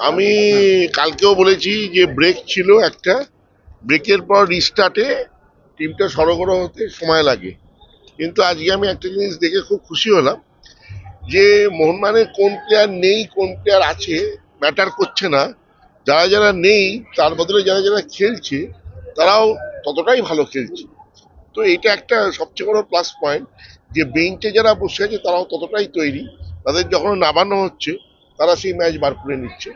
আমি কালকেও বলেছি যে ব্রেক ছিল একটা। ব্রেকের পর রিস্টার্টে টিমটা সরগর হতে সময় লাগে। কিন্তু আজকে আমি একটা জিনিস দেখে খুব খুশি হলাম যে মোহনমানে কোন প্লেয়ার নেই, কোন প্লেয়ার আছে ম্যাটার করছে না। যারা যারা নেই, তার বদলে যারা যারা খেলছে, তারাও ততটাই ভালো খেলছে। তো এটা একটা সবচেয়ে বড় প্লাস পয়েন্ট যে বেঞ্চে যারা বসে আছে, তারাও ততটাই তৈরি। তাদের যখন নামানো হচ্ছে তারা সেই ম্যাচ বার করে নিচ্ছে।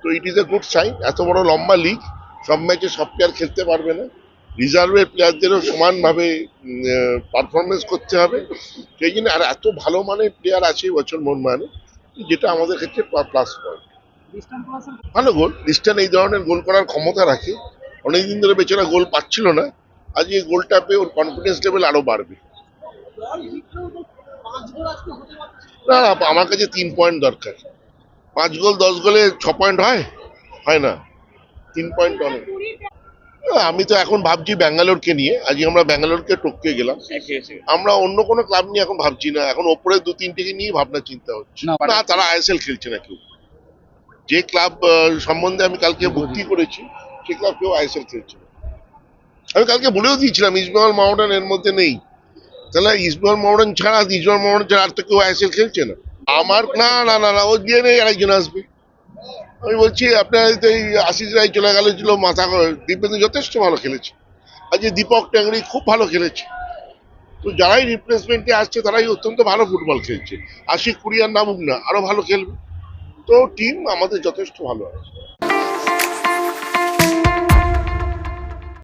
তো it is a good sign এত বড় লম্বা লিগ সব ম্যাচে সব প্লেয়ার খেলতে পারবে না। রিজার্ভের প্লেয়ারদেরও সমানভাবে পারফরমেন্স করতে হবে। সেই জন্য আর এত ভালো মানের প্লেয়ার আছে বছর মোহনবাগানে যেটা আমাদের ক্ষেত্রে প্লাস পয়েন্ট ভালো গোল লিস্টান এই ধরনের গোল করার ক্ষমতা রাখে। অনেকদিন ধরে বেচারা গোল পাচ্ছিল না। আজকে গোলটা পেয়ে ওর কনফিডেন্স লেভেল আরও বাড়বে। না আমার কাছে তিন পয়েন্ট দরকার। পাঁচ গোল দশ গোলে ছ পয়েন্ট হয়? হয় না। তিন পয়েন্ট অনেক। আমি তো এখন ভাবছি ব্যাঙ্গালোরকে নিয়ে। আজকে আমরা ব্যাঙ্গালোরকে টপকে গেলাম। আমরা অন্য কোনো ক্লাব নিয়ে এখন ভাবছি না। এখন ওপরে দু তিনটেকে নিয়ে ভাবনা চিন্তা হচ্ছে। না, তারা আইএসএল খেলছে না কেউ। যে ক্লাব সম্বন্ধে আমি কালকে ভর্তি করেছি সে ক্লাব কেউ আইএসএল খেলছে না। আমি কালকে বলেও দিয়েছিলাম ইস্টবেঙ্গল মাউন্টেন এর মধ্যে নেই। তাহলে ইস্টবেঙ্গল মাউন্টেন ছাড়া ইস্টবেঙ্গল মাউন্টেন ছাড়া আর তো কেউ আইএসএল খেলছে না। আমার, না না না না, ও দিয়ে নেই আরেকজন আসবে। আমি বলছি, আপনার তো এই আশিস রায় চলে গেল, ছিল মাথা দীপেন্দ্র যথেষ্ট ভালো খেলেছে। আর যে দীপক ট্যাংরি খুব ভালো খেলেছে। তো যারাই রিপ্লেসমেন্টে আসছে, তারাই অত্যন্ত ভালো ফুটবল খেলছে। আশিক কুরিয়ার নামুক না আরও ভালো খেলবে। তো টিম আমাদের যথেষ্ট ভালো আছে।